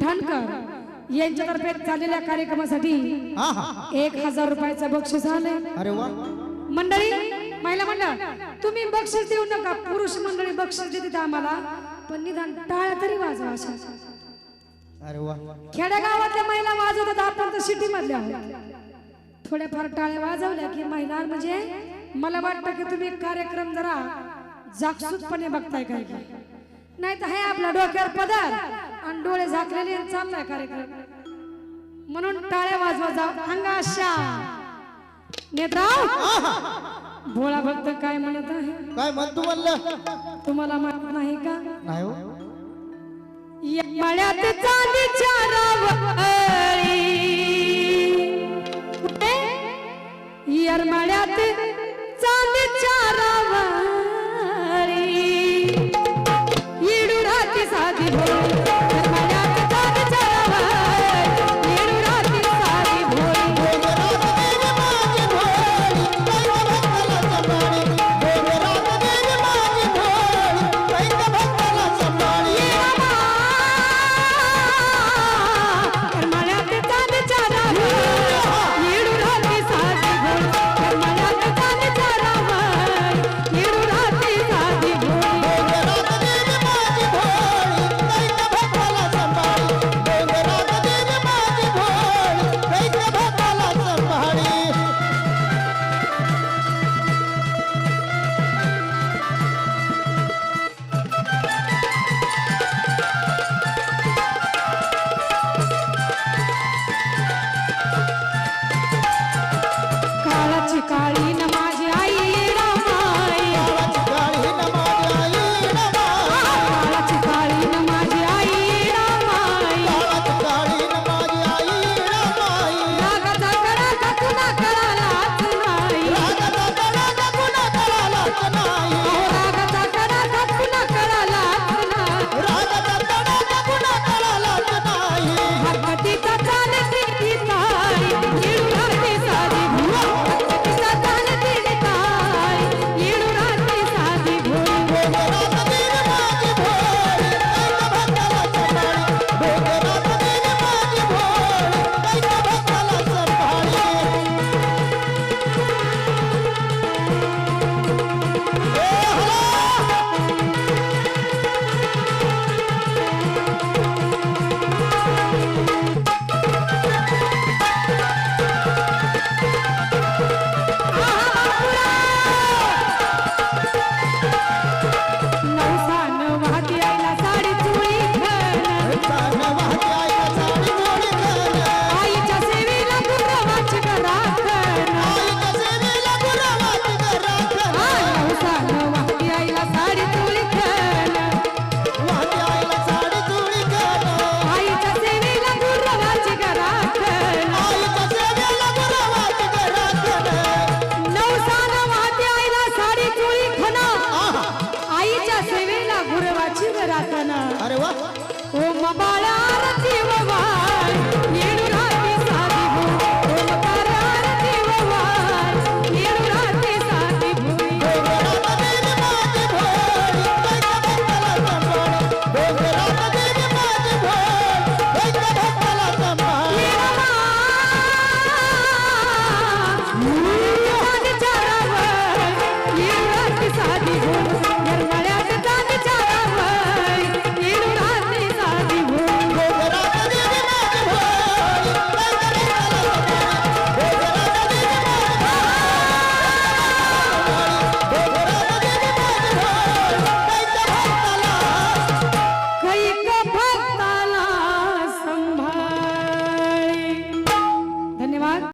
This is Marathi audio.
ठाणकर यांच्यातर्फे चाललेल्या कार्यक्रमासाठी हा हा. एक हजार रुपयाचं बक्षीस आलंय. अरे वा. मंडळी महिला मंडळ तुम्ही बक्षीस देऊ नका. पुरुष मंडळी बक्षीस देते आम्हाला पण निदान टाळ्या तरी वाजवा अशा अरे वा. खेड्यागावातल्या महिला वाजवतात आपण तर सिटी मधल्या आहोत. थोड्याफार टाळ्या वाजवल्या की महिला म्हणजे मला वाटतं की तुम्ही कार्यक्रम जरा जागसूतपणे बघताय काय काय नाही तर हे आपला डोक्यावर पदार. आणि डोळे झाकलेले चाललाय कार्यक्रम. म्हणून टाळ्या वाजवा जाऊ अंगाशा नेत्राव भोळा भक्त काय म्हणत आहे? काय म्हणतो म्हणलं? तुम्हाला माहीत नाही का? नाही हो. मळ्यात चांदीच्या रावळी? येरमाळ्यात I. ಶಿವ